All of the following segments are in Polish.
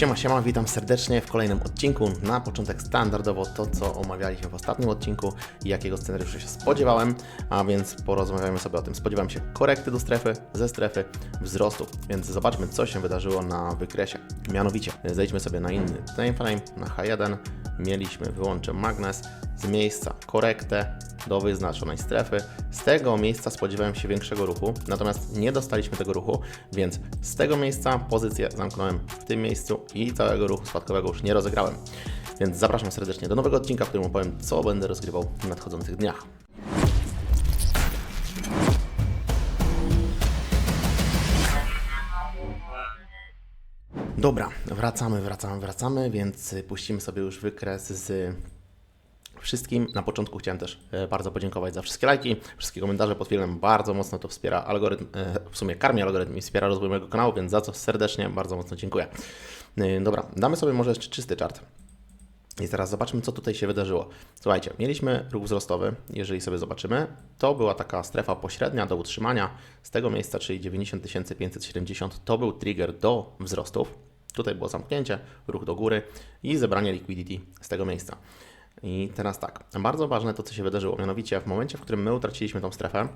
Siema, siema, witam serdecznie w kolejnym odcinku. Na początek standardowo to, co omawialiśmy w ostatnim odcinku i jakiego scenariusza się spodziewałem, a więc porozmawiamy sobie o tym. Spodziewałem się korekty do strefy, ze strefy wzrostu, więc zobaczmy, co się wydarzyło na wykresie. Mianowicie, zejdźmy sobie na inny timeframe, na H1, mieliśmy, wyłączę magnes, z miejsca korektę do wyznaczonej strefy. Z tego miejsca spodziewałem się większego ruchu, natomiast nie dostaliśmy tego ruchu, więc z tego miejsca pozycję zamknąłem w tym miejscu i całego ruchu spadkowego już nie rozegrałem. Więc zapraszam serdecznie do nowego odcinka, w którym opowiem, co będę rozgrywał w nadchodzących dniach. Dobra, wracamy, wracamy, wracamy, więc puścimy sobie już wykres z wszystkim. Na początku chciałem też e, bardzo podziękować za wszystkie lajki, wszystkie komentarze pod filmem. Bardzo mocno to wspiera algorytm, e, w sumie karmi algorytm i wspiera rozwój mojego kanału, więc za co serdecznie bardzo mocno dziękuję. E, Dobra, damy sobie może jeszcze czysty chart. I teraz zobaczmy, co tutaj się wydarzyło. Słuchajcie, mieliśmy ruch wzrostowy, jeżeli sobie zobaczymy, to była taka strefa pośrednia do utrzymania z tego miejsca, czyli 90 570, to był trigger do wzrostów. Tutaj było zamknięcie, ruch do góry i zebranie liquidity z tego miejsca. I teraz tak, bardzo ważne to, co się wydarzyło, mianowicie w momencie, w którym my utraciliśmy tą strefę,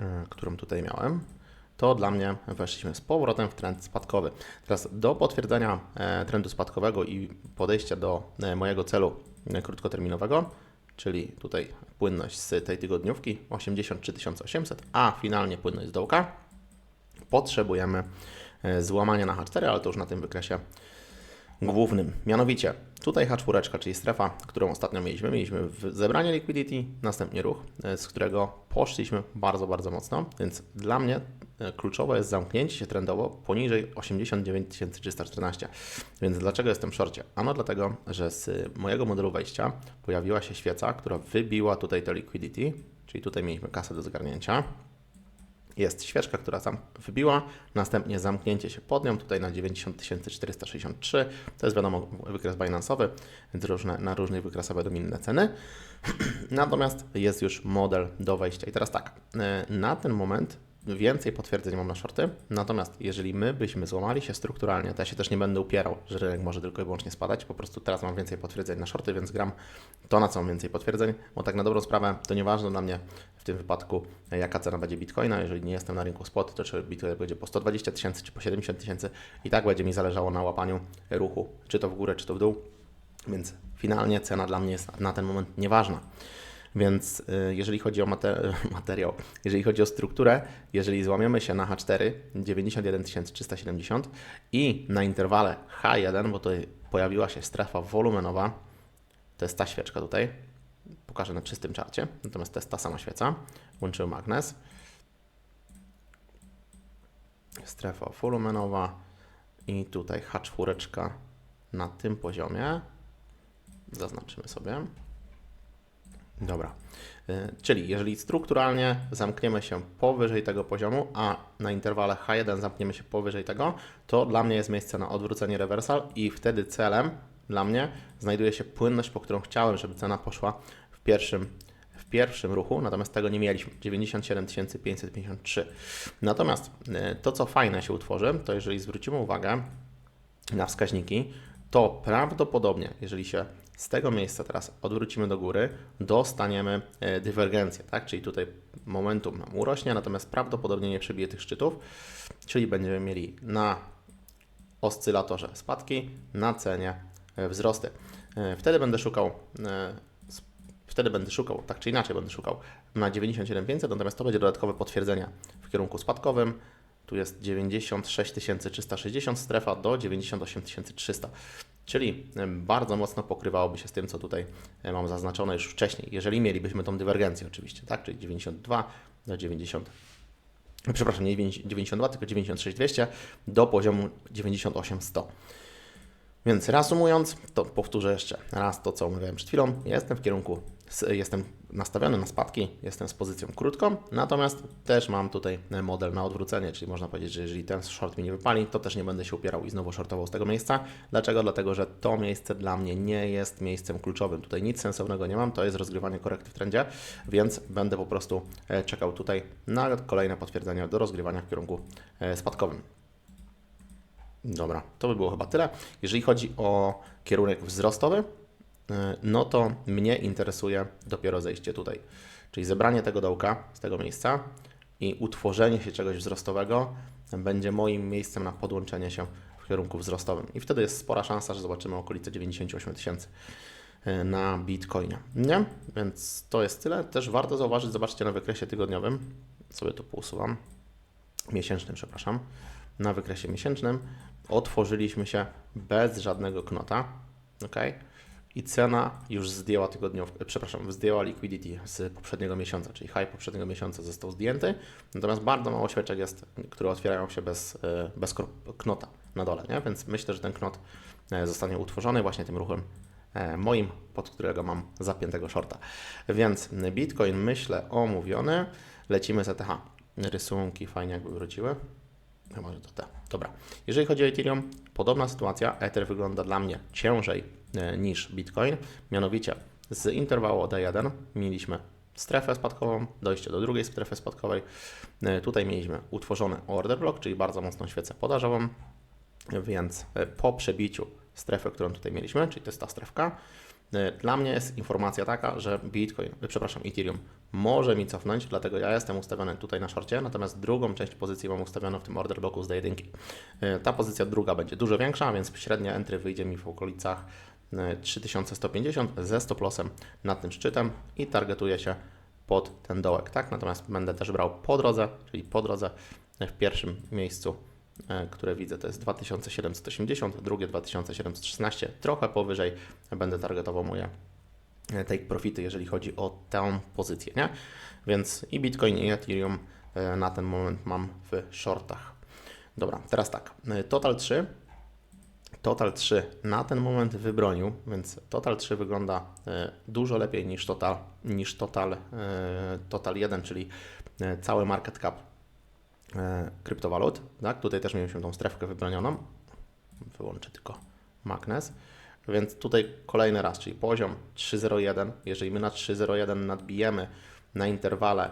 yy, którą tutaj miałem, to dla mnie weszliśmy z powrotem w trend spadkowy. Teraz do potwierdzenia e, trendu spadkowego i podejścia do e, mojego celu e, krótkoterminowego, czyli tutaj płynność z tej tygodniówki 83 800, a finalnie płynność z dołka, potrzebujemy e, złamania na H4, ale to już na tym wykresie głównym. Mianowicie tutaj H4, czyli strefa, którą ostatnio mieliśmy. Mieliśmy zebranie liquidity, następnie ruch, e, z którego poszliśmy bardzo, bardzo mocno, więc dla mnie e, kluczowe jest zamknięcie się trendowo poniżej 89 314. Więc dlaczego jestem w szorcie? Ano dlatego, że z mojego modelu wejścia pojawiła się świeca, która wybiła tutaj to liquidity, czyli tutaj mieliśmy kasę do zgarnięcia. Jest świeczka, która wybiła, następnie zamknięcie się pod nią, tutaj na 90 463. To jest wiadomo wykres Binance'owy, więc różne, na różnych wykresach będą inne ceny. Natomiast jest już model do wejścia. I teraz tak, e, na ten moment więcej potwierdzeń mam na shorty, natomiast jeżeli my byśmy złamali się strukturalnie, to ja się też nie będę upierał, że rynek może tylko i wyłącznie spadać, po prostu teraz mam więcej potwierdzeń na shorty, więc gram to, na co mam więcej potwierdzeń, bo tak na dobrą sprawę to nieważne dla mnie w tym wypadku, jaka cena będzie Bitcoina, jeżeli nie jestem na rynku spot, to czy Bitcoin będzie po 120 tysięcy, czy po 70 tysięcy? I tak będzie mi zależało na łapaniu ruchu, czy to w górę, czy to w dół, więc finalnie cena dla mnie jest na ten moment nieważna. Więc y, jeżeli chodzi o mate- materiał, jeżeli chodzi o strukturę, jeżeli złamiemy się na H4 91 370 i na interwale H1, bo tutaj pojawiła się strefa wolumenowa, to jest ta świeczka tutaj, pokażę na czystym czarcie, natomiast to jest ta sama świeca, łączymy magnes, strefa wolumenowa i tutaj H4 na tym poziomie, zaznaczymy sobie. Dobra. Y, Czyli jeżeli strukturalnie zamkniemy się powyżej tego poziomu, a na interwale H1 zamkniemy się powyżej tego, to dla mnie jest miejsce na odwrócenie rewersal i wtedy celem dla mnie znajduje się płynność, po którą chciałem, żeby cena poszła w pierwszym, w pierwszym ruchu, natomiast tego nie mieliśmy. 97 553. Natomiast y, to, co fajne się utworzy, to jeżeli zwrócimy uwagę na wskaźniki, to prawdopodobnie, jeżeli się z tego miejsca teraz odwrócimy do góry, dostaniemy e, dywergencję, tak? Czyli tutaj momentum nam urośnie, natomiast prawdopodobnie nie przebije tych szczytów, czyli będziemy mieli na oscylatorze spadki, na cenie e, wzrosty. E, Wtedy będę szukał Wtedy będę szukał, tak czy inaczej będę szukał na 97500, natomiast to będzie dodatkowe potwierdzenie w kierunku spadkowym. Tu jest 96 360 strefa do 98 300. Czyli bardzo mocno pokrywałoby się z tym, co tutaj mam zaznaczone już wcześniej, jeżeli mielibyśmy tą dywergencję oczywiście, tak? Czyli 92 do 90, przepraszam, nie 92, tylko 96 200 do poziomu 98 100. Więc reasumując, to powtórzę jeszcze raz to, co mówiłem przed chwilą. Jestem w kierunku, jestem nastawiony na spadki, jestem z pozycją krótką, natomiast też mam tutaj model na odwrócenie, czyli można powiedzieć, że jeżeli ten short mi nie wypali, to też nie będę się upierał i znowu shortował z tego miejsca. Dlaczego? Dlatego, że to miejsce dla mnie nie jest miejscem kluczowym. Tutaj nic sensownego nie mam, to jest rozgrywanie korekty w trendzie, więc będę po prostu e, czekał tutaj na kolejne potwierdzenia do rozgrywania w kierunku e, spadkowym. Dobra, to by było chyba tyle. Jeżeli chodzi o kierunek wzrostowy, no to mnie interesuje dopiero zejście tutaj. Czyli zebranie tego dołka z tego miejsca i utworzenie się czegoś wzrostowego będzie moim miejscem na podłączenie się w kierunku wzrostowym. I wtedy jest spora szansa, że zobaczymy okolice 98 tysięcy y, na Bitcoinie. Nie? Więc to jest tyle. Też warto zauważyć, zobaczcie na wykresie tygodniowym, sobie to pousuwam, miesięcznym, przepraszam, na wykresie miesięcznym otworzyliśmy się bez żadnego knota, ok? I cena już zdjęła tygodniowkę, przepraszam, zdjęła liquidity z poprzedniego miesiąca, czyli high poprzedniego miesiąca został zdjęty, natomiast bardzo mało świeczek jest, które otwierają się bez, e, bez knota na dole, nie? Więc myślę, że ten knot e, zostanie utworzony właśnie tym ruchem e, moim, pod którego mam zapiętego shorta. Więc Bitcoin myślę omówiony, lecimy z ETH. Rysunki fajnie jakby wróciły. No może to te. Dobra. Jeżeli chodzi o Ethereum, podobna sytuacja. Ether wygląda dla mnie ciężej niż Bitcoin. Mianowicie z interwału od 1 mieliśmy strefę spadkową, dojście do drugiej strefy spadkowej. E, Tutaj mieliśmy utworzony order block, czyli bardzo mocną świecę podażową, więc e, po przebiciu strefy, którą tutaj mieliśmy, czyli to jest ta strefka, e, dla mnie jest informacja taka, że Bitcoin, e, przepraszam, Ethereum może mi cofnąć, dlatego ja jestem ustawiony tutaj na szorcie, natomiast drugą część pozycji mam ustawioną w tym order blocku z jedynki. E, Ta pozycja druga będzie dużo większa, więc średnia entry wyjdzie mi w okolicach e, 3150 ze stop lossem nad tym szczytem i targetuję się pod ten dołek, tak? Natomiast będę też brał po drodze, czyli po drodze e, w pierwszym miejscu, e, które widzę, to jest 2780, drugie 2716, trochę powyżej będę targetował moje e, take profity, jeżeli chodzi o tę pozycję, nie? Więc i Bitcoin i Ethereum e, na ten moment mam w shortach. Dobra, teraz tak, e, Total 3 Total 3 na ten moment wybronił, więc Total 3 wygląda e, dużo lepiej niż Total, niż Total, e, Total 1, czyli e, cały market cap kryptowalut. Tak? Tutaj też mieliśmy tą strefkę wybronioną. Wyłączę tylko magnes. Więc tutaj kolejny raz, czyli poziom 3.01. Jeżeli my na 3.01 nadbijemy na interwale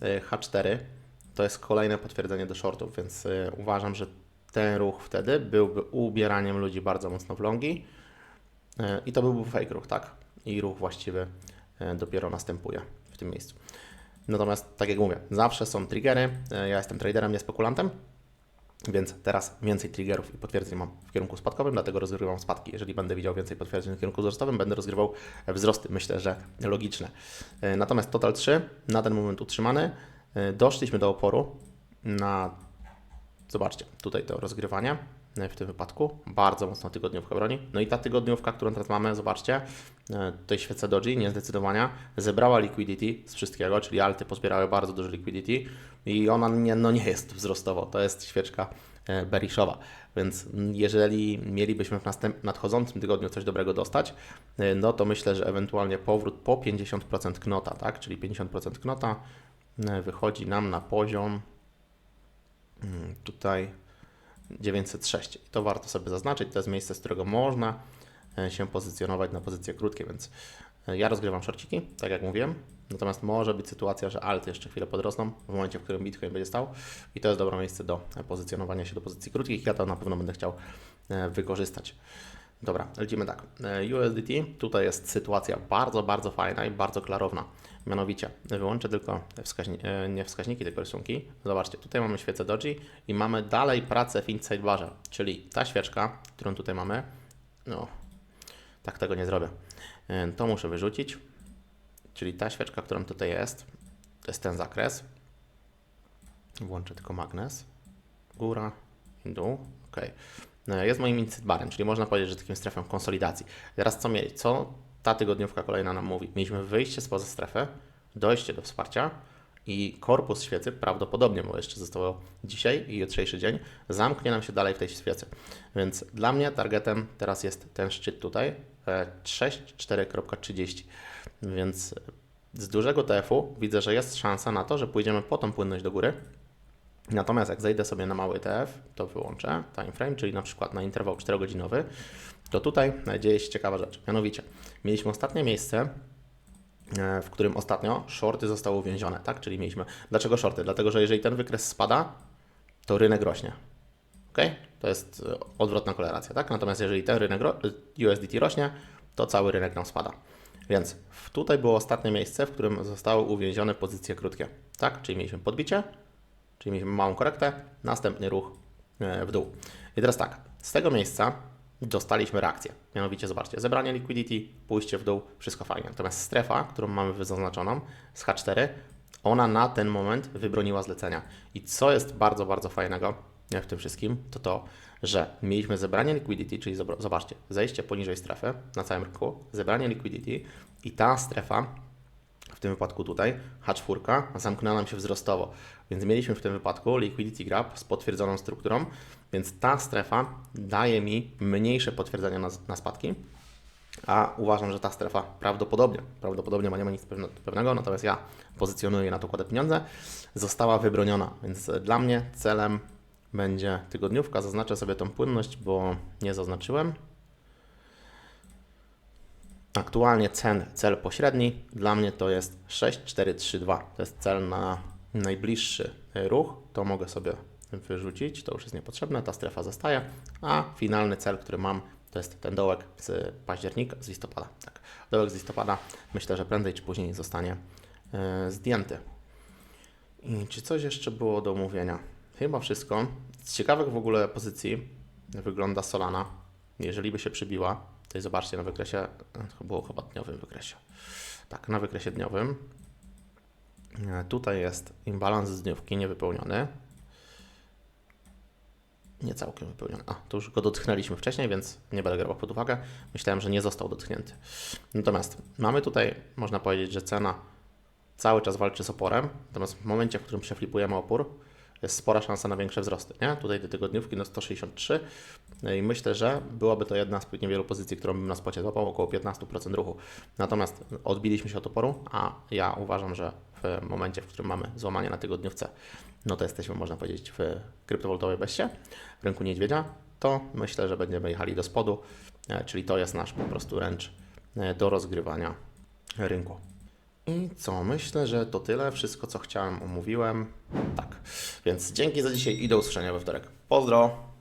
e, H4, to jest kolejne potwierdzenie do shortów, więc uważam, że ten ruch wtedy byłby ubieraniem ludzi bardzo mocno w longi e, i to byłby fake ruch, tak? I ruch właściwy e, dopiero następuje w tym miejscu. Natomiast, tak jak mówię, zawsze są triggery. E, Ja jestem traderem, nie spekulantem, więc teraz więcej triggerów i potwierdzeń mam w kierunku spadkowym, dlatego rozgrywam spadki. Jeżeli będę widział więcej potwierdzeń w kierunku wzrostowym, będę rozgrywał wzrosty. Myślę, że logiczne. Natomiast Total 3 na ten moment utrzymany. Doszliśmy do oporu na Zobaczcie, tutaj to rozgrywanie e, w tym wypadku. Bardzo mocno tygodniówka broni. No i ta tygodniówka, którą teraz mamy, zobaczcie, e, tutaj świece doji, niezdecydowania, zebrała liquidity z wszystkiego, czyli alty pozbierały bardzo dużo liquidity i ona nie, no nie jest wzrostowo, to jest świeczka e, bearishowa. Więc mm, jeżeli mielibyśmy w następ, nadchodzącym tygodniu coś dobrego dostać, no to myślę, że ewentualnie powrót po 50% knota, tak, czyli 50% knota wychodzi nam na poziom tutaj 906. I to warto sobie zaznaczyć. To jest miejsce, z którego można e, się pozycjonować na pozycje krótkie, więc e, ja rozgrywam szorciki, tak jak mówiłem. Natomiast może być sytuacja, że alty jeszcze chwilę podrosną w momencie, w którym Bitcoin będzie stał i to jest dobre miejsce do pozycjonowania się do pozycji krótkich. Ja to na pewno będę chciał e, wykorzystać. Dobra, lecimy tak. USDT, tutaj jest sytuacja bardzo, bardzo fajna i bardzo klarowna. Mianowicie, wyłączę tylko wskaźni e, nie wskaźniki, tylko rysunki. Zobaczcie, tutaj mamy świecę doji i mamy dalej pracę w inside barze, czyli ta świeczka, którą tutaj mamy, no, tak tego nie zrobię. E, To muszę wyrzucić, czyli ta świeczka, którą tutaj jest, to jest ten zakres. Włączę tylko magnes. Góra i dół. Ok. Jest moim inside barem, czyli można powiedzieć, że takim strefą konsolidacji. Teraz co mieli? Co ta tygodniówka kolejna nam mówi? Mieliśmy wyjście spoza strefy, dojście do wsparcia i korpus świecy prawdopodobnie, bo jeszcze zostało dzisiaj i jutrzejszy dzień, zamknie nam się dalej w tej świecy. Więc dla mnie targetem teraz jest ten szczyt tutaj, e, 64.30. Więc z dużego TF-u widzę, że jest szansa na to, że pójdziemy po tą płynność do góry. Natomiast jak zejdę sobie na mały ETF, to wyłączę time frame, czyli na przykład na interwał 4-godzinowy, to tutaj dzieje się ciekawa rzecz. Mianowicie, mieliśmy ostatnie miejsce, e, w którym ostatnio shorty zostały uwięzione, tak? Czyli mieliśmy. Dlaczego shorty? Dlatego, że jeżeli ten wykres spada, to rynek rośnie. ok? To jest e, odwrotna korelacja, tak? Natomiast jeżeli ten rynek ro- USDT rośnie, to cały rynek nam spada. Więc tutaj było ostatnie miejsce, w którym zostały uwięzione pozycje krótkie, tak? Czyli mieliśmy podbicie, czyli mieliśmy małą korektę, następny ruch e, w dół. I teraz tak, z tego miejsca dostaliśmy reakcję. Mianowicie, zobaczcie, zebranie liquidity, pójście w dół, wszystko fajnie. Natomiast strefa, którą mamy zaznaczoną z H4, ona na ten moment wybroniła zlecenia. I co jest bardzo, bardzo fajnego w tym wszystkim, to to, że mieliśmy zebranie liquidity, czyli zobaczcie, zejście poniżej strefy na całym rynku, zebranie liquidity i ta strefa w tym wypadku tutaj H4 zamknęła nam się wzrostowo, więc mieliśmy w tym wypadku liquidity gap z potwierdzoną strukturą, więc ta strefa daje mi mniejsze potwierdzenia na, na spadki, a uważam, że ta strefa prawdopodobnie, prawdopodobnie, bo nie ma nic pewne- pewnego, natomiast ja pozycjonuję na to kładę pieniądze, została wybroniona, więc dla mnie celem będzie tygodniówka, zaznaczę sobie tą płynność, bo nie zaznaczyłem. Aktualnie cen, cel pośredni dla mnie to jest 6432. To jest cel na najbliższy ruch. To mogę sobie wyrzucić, to już jest niepotrzebne, ta strefa zostaje. A finalny cel, który mam, to jest ten dołek z października, z listopada. Tak, dołek z listopada myślę, że prędzej czy później zostanie e, zdjęty. I czy coś jeszcze było do omówienia? Chyba wszystko. Z ciekawych w ogóle pozycji wygląda Solana. Jeżeli by się przybiła, jest zobaczcie na wykresie, to było chyba dniowym wykresie. Tak, na wykresie dniowym. E, Tutaj jest imbalans z dniówki niewypełniony. Nie całkiem wypełniony. A, to już go dotknęliśmy wcześniej, więc nie będę grał pod uwagę. Myślałem, że nie został dotknięty. Natomiast mamy tutaj, można powiedzieć, że cena cały czas walczy z oporem, natomiast w momencie, w którym przeflipujemy opór, jest spora szansa na większe wzrosty. Nie? Tutaj do tygodniówki no 163 No i myślę, że byłaby to jedna z niewielu pozycji, którą bym na spocie złapał, około 15% ruchu. Natomiast odbiliśmy się od oporu, a ja uważam, że w momencie, w którym mamy złamanie na tygodniówce, no to jesteśmy, można powiedzieć, w kryptowalutawej beście, w rynku niedźwiedzia, to myślę, że będziemy jechali do spodu, e, czyli to jest nasz po prostu ręcz e, do rozgrywania rynku. I co? Myślę, że to tyle. Wszystko, co chciałem, omówiłem. Tak. Więc dzięki za dzisiaj i do usłyszenia we wtorek. Pozdro!